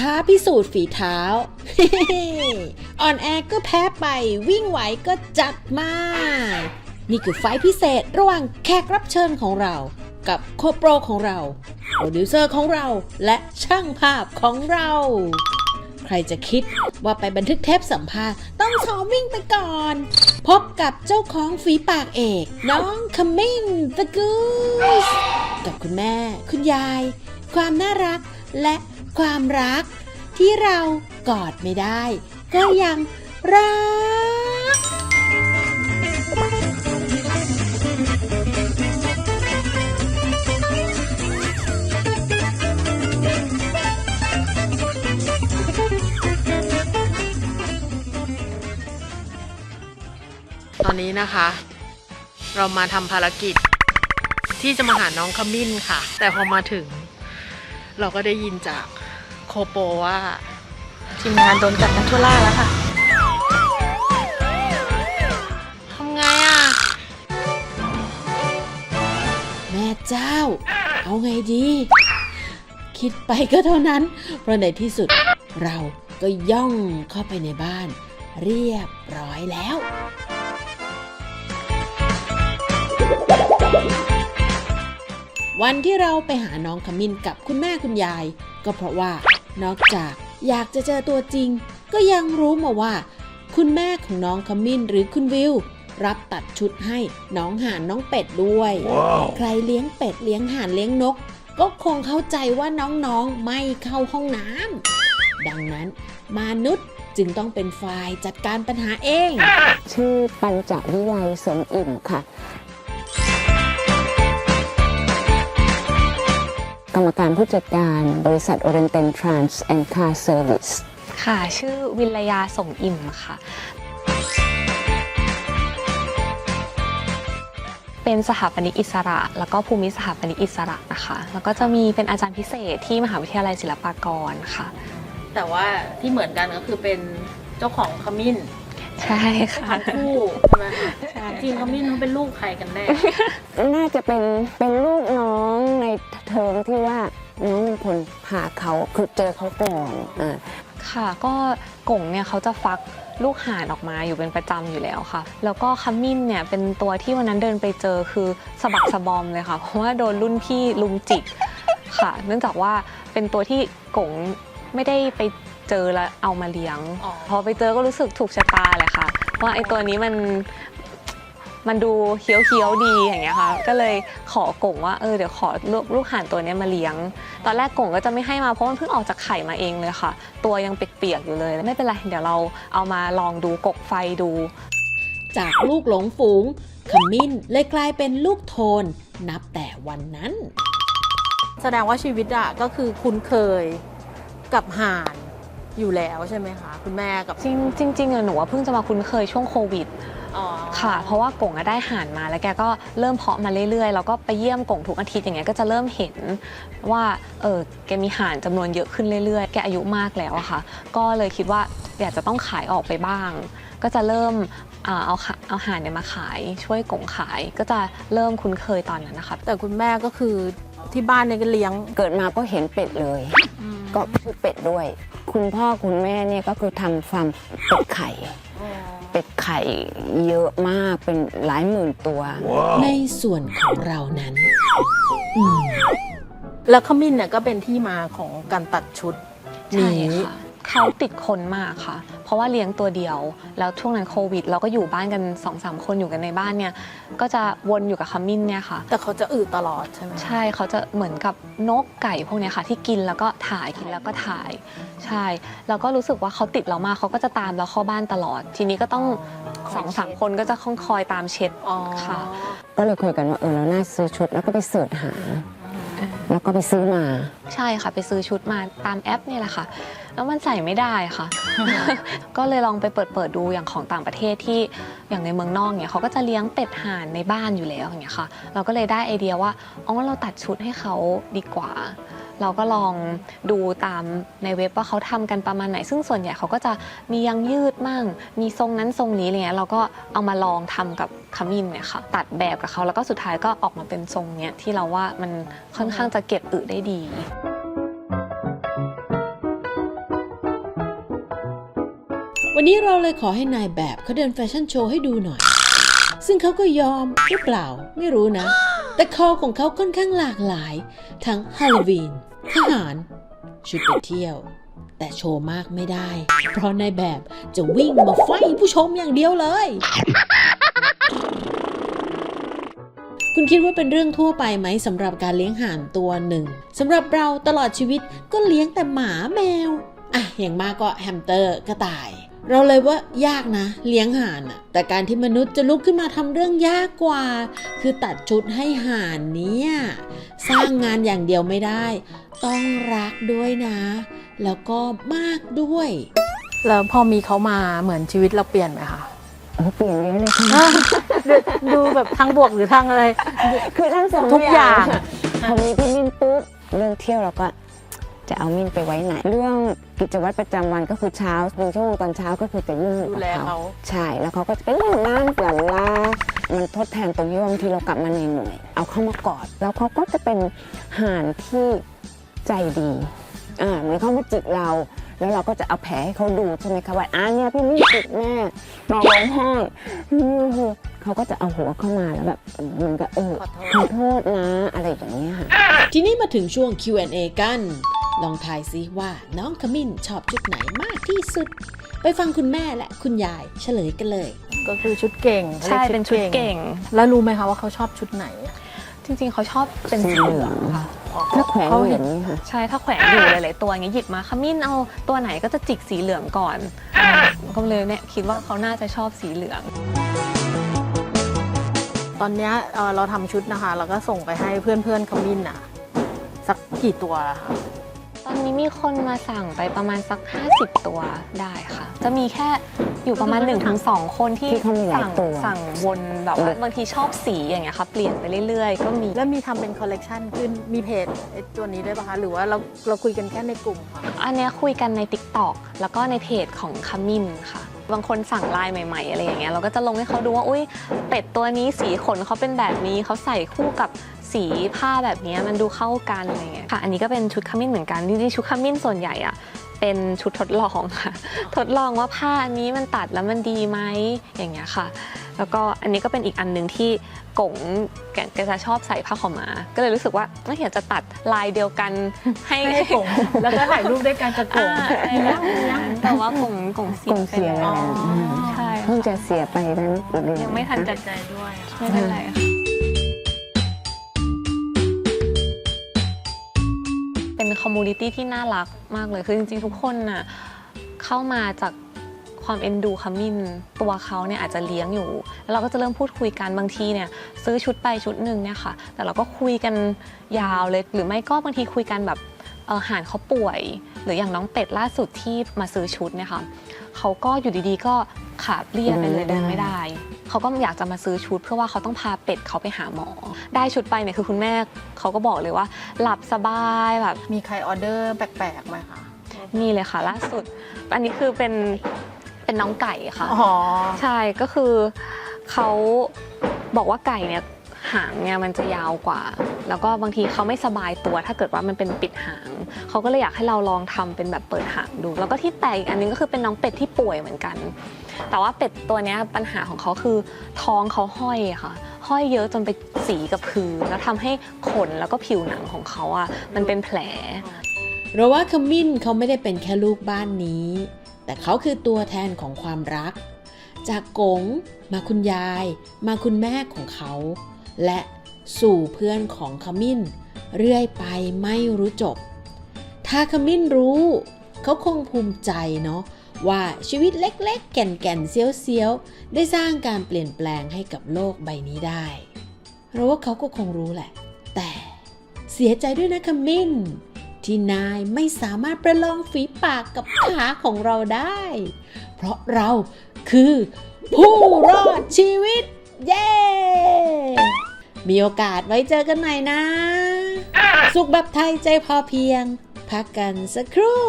ท้าพิสูจน์ฝีเท้า อ่อนแอก็แพ้ไป วิ่งไหวก็จัดมาก นี่คือไฟพิเศษระหว่างแขกรับเชิญของเรา กับโคโปรของเรา โปรดิวเซอร์ของเรา และช่างภาพของเรา ใครจะคิดว่าไปบันทึกเทปสัมภาษณ์ต้องซ้อมวิ่งไปก่อน พบกับเจ้าของฝีปากเอก น้องขมิ้น the goose กับคุณแม่ คุณยาย ความน่ารักและ ความรัก ที่เรากอดไม่ได้ ก็ยังรัก ตอนนี้นะคะ เรามาทำภารกิจ ที่จะมาหาน้องขมิ้นค่ะ แต่พอมาถึง เราก็ได้ยินจากโคโปว่าทีมงานโดนกัดกันทั่วล่าแล้วค่ะทำไงอะ แม่เจ้า เอาไงดี คิดไปก็เท่านั้น เพราะในที่สุดเราก็ย่องเข้าไปในบ้าน เรียบร้อยแล้ว วันที่เราไปหาน้องขมิ้นกับคุณแม่คุณยาย ก็เพราะว่านอกจากอยากจะเจอตัวจริง ก็ยังรู้มาว่า คุณแม่ของน้องขมิ้นหรือคุณวิวรับตัดชุดให้น้องห่านน้องเป็ดด้วยใครเลี้ยงเป็ดเลี้ยงห่านเลี้ยงนก ก็คงเข้าใจว่าน้องๆไม่เข้าห้องน้ำดังนั้นมนุษย์จึงต้องเป็นฝ่ายจัดการปัญหาเอง ชื่อปัญจวิไลสมอิ่มค่ะ กรรมการผู้จัดการบริษัท Oriental Trans and Car Service ค่ะ ชื่อวินลยาส่งอิ่มค่ะ เป็นสถาปนิกอิสระ แล้วก็ภูมิสถาปนิกอิสระนะคะ แล้วก็จะมีเป็นอาจารย์พิเศษที่มหาวิทยาลัยศิลปากรค่ะ แต่ว่าที่เหมือนกันก็คือเป็นเจ้าของขมิ้นใช่ค่ะทั้งคู่ใช่ไหมคะใช่จริงขมิ้นเขาเป็นลูกใครกันแน่ น่าจะเป็นเป็นลูกน้องใน เทอมที่ว่าน้องเป็นคนพาเขาคือเจอเขาก่อนอ่าค่ะก็กงเนี่ยเขาจะฟักลูกห่านออกมาอยู่เป็นประจำอยู่แล้วค่ะ แล้วก็ขมิ้นเนี่ยเป็นตัวที่วันนั้นเดินไปเจอคือสะบักสะบอมเลยค่ะ เพราะว่าโดนรุ่นพี่ลุมจิกค่ะ เนื่องจากว่าเป็นตัวที่กงไม่ได้ไปเจอแล้วเอามาเลี้ยงอ๋อพอไปเจอก็รู้สึกถูกชะตาเลยค่ะว่าไอ้ตัวนี้มัน มันดูเคี้ยวเคี้ยวๆดีอย่างเงี้ยค่ะ ก็เลยขอกงว่าเออเดี๋ยวขอลูกลูกห่านตัวเนี้ยมาเลี้ยง ตอนแรกกงก็จะไม่ให้มาเพราะมันเพิ่งออกจากไข่มาเองเลยค่ะ ตัวยังเปียกๆอยู่เลย ไม่เป็นไรเดี๋ยวเราเอามาลองดูกกไฟดู จากลูกหลงฝูงขมิ้นเลยกลายเป็นลูกโทน นับแต่วันนั้น แสดงว่าชีวิตอะก็คือคุ้นเคยกับห่านอยู่แล้วใช่ไหมคะ คุณแม่กับ จริงจริงๆอะหนูว่าเพิ่งจะมาคุ้นเคยช่วงโควิดอ๋อ ค่ะ เพราะว่ากงอะได้ห่านมาแล้วแกก็เริ่มเพาะมาเรื่อยๆ แล้วก็ไปเยี่ยมกงทุกอาทิตย์อย่างเงี้ยก็จะเริ่มเห็นว่าเออแกมีห่านจำนวนเยอะขึ้นเรื่อยๆ แกอายุมากแล้วอะค่ะ ก็เลยคิดว่าอยากจะต้องขายออกไปบ้าง ก็จะเริ่มอ่าเอาขาเอาห่านเนี่ยมาขายช่วยกงขายก็จะเริ่มคุ้นเคยตอนนั้นนะคะแต่คุณแม่ก็คือที่บ้านเนี่ยก็เลี้ยงเกิดมาก็เห็นเป็ดเลย ก็ชื่อเป็ดด้วย คุณพ่อคุณแม่เนี่ยก็คือทำฟาร์มเป็ดไข่เป็ดไข่เยอะมากเป็นหลายหมื่นตัว ในส่วนของเรานั้นอืมแล้วขมิ้นเนี่ยก็เป็นที่มาของการตัดชุดใช่นี้ ค่ะ เขาติดคนมากค่ะ เพราะว่าเลี้ยงตัวเดียว แล้วช่วงนั้นโควิด เราก็อยู่บ้านกัน2อสามคนอยู่กันในบ้านเนี่ย ก็จะวนอยู่กับขมิ้นเนี่ยค่ะ แต่เขาจะอืดตลอดใช่ไหมใช่เขาจะเหมือนกับนกไก่พวกเนี้ยค่ะ ที่กินแล้วก็ถ่ายกินแล้วก็ถ่าย ใช่ แล้วก็รู้สึกว่าเขาติดเรามากเขาก็จะตามเราเข้าบ้านตลอด ทีนี้ก็ต้องสองสามคนก็จะคอยตามเช็ดอ๋อค่ะ ก็เลยคุยกันว่าเออเราน่าซื้อชุดแล้วก็ไปเสิร์ชหา แล้วก็ไปซื้อมา ใช่ค่ะ ไปซื้อชุดมาตามแอปเนี่ยแหละค่ะ แล้วมันใส่ไม่ได้ค่ะ ก็เลยลองไปเปิดเปิดดูอย่างของต่างประเทศที่อย่างในเมืองนอกเนี่ยเขาก็จะเลี้ยงเป็ดห่านในบ้านอยู่แล้วอย่างเงี้ยค่ะ เราก็เลยได้ไอเดียว่าอ๋อเราตัดชุดให้เขาดีกว่า เราก็ลองดูตามในเว็บว่าเขาทำกันประมาณไหน ซึ่งส่วนใหญ่เขาก็จะมียังยืดมั่ง มีทรงนั้นทรงนี้อะไรเงี้ยเราก็เอามาลองทำกับขมิ้นเนี่ยค่ะตัดแบบกับเขาแล้วก็สุดท้ายก็ออกมาเป็นทรงเนี้ยที่เราว่ามันค่อนข้างจะเก็บอึได้ดี วันนี้เราเลยขอให้นายแบบเขาเดินแฟชั่นโชว์ให้ดูหน่อย ซึ่งเขาก็ยอมหรือเปล่าไม่รู้นะ แต่คอของเขาค่อนข้างหลากหลาย ทั้งฮาโลวีนทหาร ชุดไปเที่ยว แต่โชว์มากไม่ได้ เพราะนายแบบจะวิ่งมาไฟผู้ชมอย่างเดียวเลย คุณคิดว่าเป็นเรื่องทั่วไปไหมสำหรับการเลี้ยงห่านตัวหนึ่งสำหรับเราตลอดชีวิตก็เลี้ยงแต่หมาแมว อะอย่างมากก็แฮมสเตอร์กระต่าย เราเลยว่ายากนะ เลี้ยงห่านอะแต่การที่มนุษย์จะลุกขึ้นมาทำเรื่องยากกว่า คือตัดชุดให้ห่านเนี่ยสร้างงานอย่างเดียวไม่ได้ ต้องรักด้วยนะ แล้วก็มากด้วย แล้วพอมีเขามาเหมือนชีวิตเราเปลี่ยนไหมคะโอ้เปลี่ยนเยอะเลยค่ะดูแบบทางบวกหรือทางอะไร คือทั้งสองทุกอย่างพอมีพี่มิ้นปุ๊บเรื่องเที่ยวเราก็ จะเอามิ้นไปไว้ไหน เรื่องกิจวัตรประจำวันก็คือเช้าหนึ่งชั่วโมงตอนเช้าก็คือจะยุ่งอยู่ดูกับแลเขาเขาใช่แล้วเขาก็จะไปเล่นน้ำเปล่าลามันทดแทนตรงที่ว่าบางทีเรากลับมาเหนื่อยๆเอาเข้ามากอด แล้วเขาก็จะเป็นห่านที่ใจดีอ่าเหมือนเขามาจิกเรา แล้วเราก็จะเอาแผลให้เขาดูใช่ไหมคะว่าอ่าเนี่ยพี่ไม่จิกแม่นอนร้องไห้อืมเขาก็จะเอาหัวเข้ามาแล้วแบบเหมันก็เออขอโทษขอโทษนะอะไรอย่างเงี้ยค่ะทีนี้มาถึงช่วง Q&A กัน ลองทายซิว่าน้องขมิ้นชอบชุดไหนมากที่สุด ไปฟังคุณแม่และคุณยายเฉลยกันเลย ก็คือชุดเก่งใช่เป็นชุดเก่ง แล้วรู้ไหมคะว่าเขาชอบชุดไหน จริงๆ เขาชอบเป็นสีเหลืองค่ะถ้าแขวนเขาอเห็ย่านงนี้ค่ะใช่ถ้าแขวนอยู่หลายๆตัวอย่างเงี้ยหยิบมาขมิ้นเอาตัวไหนก็จะจิกสีเหลืองก่อนก็เลยเนี่ยคิดว่าเขาน่าจะชอบสีเหลืองตอนเนี้ยเอ่อเราทำชุดนะคะ แล้วก็ส่งไปให้เพื่อนเพื่อนๆขมิ้นอะ สักกี่ตัวละคะต อนนี้มีคนมาสั่งไปประมาณสัก 50 ตัวได้ค่ะ จะมีแค่อยู่ประมาณ1-2คนที่ที่เขามีหลายสั่งตัว สั่งวนแบบว่าบางทีชอบสีอย่างเงี้ยค่ะเปลี่ยนไปเรื่อยๆ ก็มี แล้วมีทำเป็นคอลเลกชันขึ้นมีเพจไอ้ตัวนี้ด้วยปะคะ หรือว่าเราเราคุยกันแค่ในกลุ่มค่ะอันเนี้ยคุยกันใน Tik t o อกแล้วก็ในเพจของขมิ้นค่ะ บางคนสั่งลายใหม่ๆ อะไรอย่างเงี้ยเราก็จะลงให้เขาดูว่า อุ้ยเป็ดตัวนี้สีขนเขาเป็นแบบนี้เขาใส่คู่กับ สีผ้าแบบเนี้ยมันดูเข้ากันอะไรเงี้ยค่ะ อันนี้ก็เป็นชุดขมิ้นเหมือนกันจริงๆชุดขมิ้นส่วนใหญ่อะเป็นชุดทดลองค่ะ ทดลองว่าผ้าอันนี้มันตัดแล้วมันดีไหมอย่างเงี้ยค่ะ แล้วก็อันนี้ก็เป็นอีกอันหนึ่งที่กงแกแกจะชอบใส่ผ้าขาวม้า ก็เลยรู้สึกว่าเอ้ยอยากจะตัดลายเดียวกันให้ให้กลุ่มแล้วก็ถ่ายรูปด้วยกันกับกลุ่มอ่าอะไรแบบนั้นแต่ว่ากงกงเสีกยงไปเสียแล้แล้ววอ๋อใช่เพิ่งจะเสียไปนั้นอีกเดือนยังไม่ทันจะใจด้วยไม่เป็นไรค่ะ คอมมูนิตี้ที่น่ารักมากเลย คือจริงๆ ทุกคนน่ะเข้ามาจากความเอ็นดูขมิ้นตัวเขาเนี่ยอาจจะเลี้ยงอยู่ แล้วเราก็จะเริ่มพูดคุยกันบางทีเนี่ยซื้อชุดไปชุดหนึ่งเนี่ยค่ะ แต่เราก็คุยกันยาวเลย หรือไม่ก็บางทีคุยกันแบบอ่อห่านเขาป่วย หรืออย่างน้องเป็ดล่าสุดที่มาซื้อชุดเนี่ยค่ะเขาก็อยู่ดีๆก็ขาเปลี่ยไปเลยเดินไม่ได้ เขาก็อยากจะมาซื้อชุด เพื่อว่าเขาต้องพาเป็ดเขาไปหาหมอ ได้ชุดไปเนี่ยคือคุณแม่เขาก็บอกเลยว่า หลับสบายแบบมีใครออเดอร์แปลกๆไหมคะนี่เลยค่ะล่าสุด อันนี้คือเป็นเป็นน้องไก่ค่ะอ๋อ ใช่ก็คือเขาบอกว่าไก่เนี่ยหางเนี่ยมันจะยาวกว่า แล้วก็บางทีเขาไม่สบายตัว ถ้าเกิดว่ามันเป็นปิดหาง เขาก็เลยอยากให้เราลองทำเป็นแบบเปิดหางดู แล้วก็ที่แปลกอีกอันนึงก็คือเป็นน้องเป็ดที่ป่วยเหมือนกัน แต่ว่าเป็ดตัวเนี้ยปัญหาของเขาคือท้องเขาห้อยค่ะ ห้อยเยอะจนไปสีกับพื้นแล้วทำให้ขนแล้วก็ผิวหนังของเขาอะมันเป็นแผล เราว่าขมิ้นเขาไม่ได้เป็นแค่ลูกบ้านนี้ แต่เขาคือตัวแทนของความรัก จากกงมาคุณยาย มาคุณแม่ของเขา และสู่เพื่อนของขมิ้น เรื่อยไปไม่รู้จบ ถ้าขมิ้นรู้ เขาคงภูมิใจเนาะ ว่าชีวิตเล็กๆ แก่นๆเซียวๆ ได้สร้างการเปลี่ยนแปลงให้กับโลกใบนี้ได้เราว่าเขาก็คงรู้แหละ แต่เสียใจด้วยนะขมิ้นที่นายไม่สามารถประลองฝีปากกับขาของเราได้ เพราะเราคือผู้รอดชีวิต เย้ มีโอกาสไว้เจอกันใหม่นะ สุขแบบไทยใจพอเพียง พักกันสักครู่